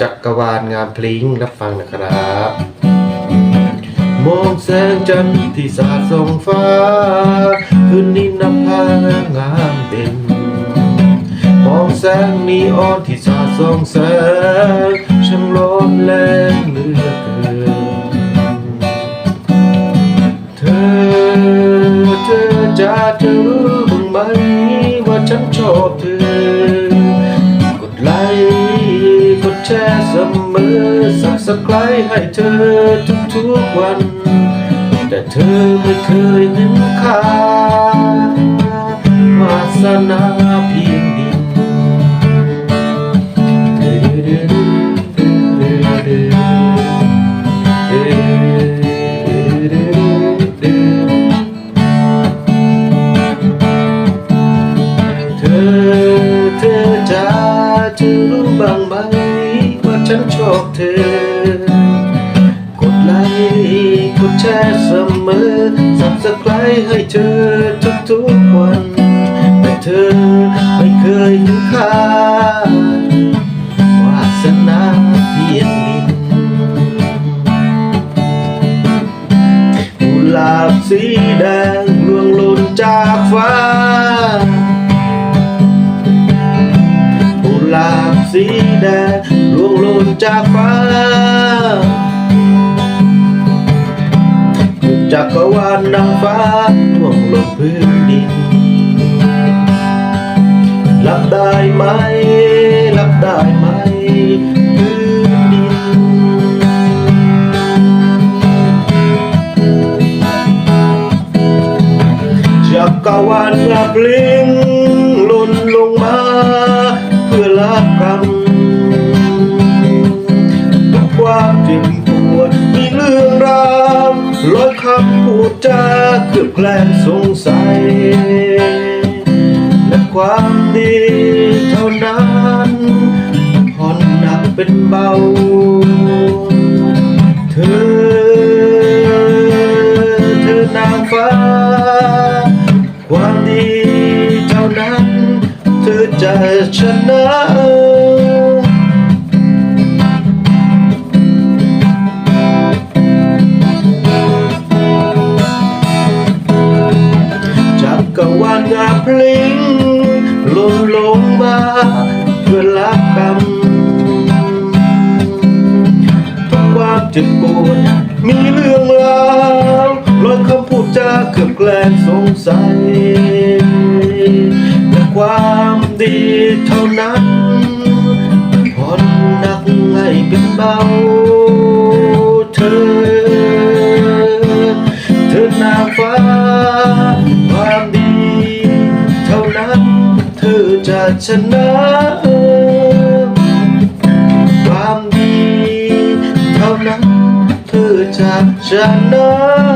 จักรวาลงามพลิงรับฟังนะครับ มองแสงจันทร์ที่สาดส่องฟ้า คืนนี้นภางามเป็นมองแสงนีออนที่สาดส่องแสงช่างร้อนแรงเหลือเกินเธอเธอจะเธอรู้บ้างไหมว่าฉันชอบเธอ มอสักสักไกลให้เธอทุกๆวัน แต่เธอไม่เคยเห็น ฉันชอบเธอกดไลค์กดแชร์เสมอสับสไครให้เธอทุกๆวัน แต่เธอไม่เคยเห็นค่าวาสนาเพียงดินกุหลาบสีแดงลวงหล่นจากฟ้ากุหลาบสีแดง นจากฟ้าจักรวาลนางฟ้าล่วงลงพื้นดินรับได้ไหมรับได้ไหมพื้นดิน จักรวาลนับลิงห จ็บปวดมีเรื่องราวร้อยคำพูดจาเกือบแกล้งสงสัยและความดีเท่านั้นผ่อนหนักเป็นเบา เธอ เธอนางฟ้า ความดีเท่านั้น เธอจะชนะ ลิงหล่นลงมาเพื่อลักกรรมทุกความเจ็บปวดมีเรื่องราวรอยคำพูดจาเกือบแกล้งสงสัยแต่ความดีเท่านั้นผ่อนหนักให้เป็นเบา จะชนะความดีเท่านั้นเธอจะชนะ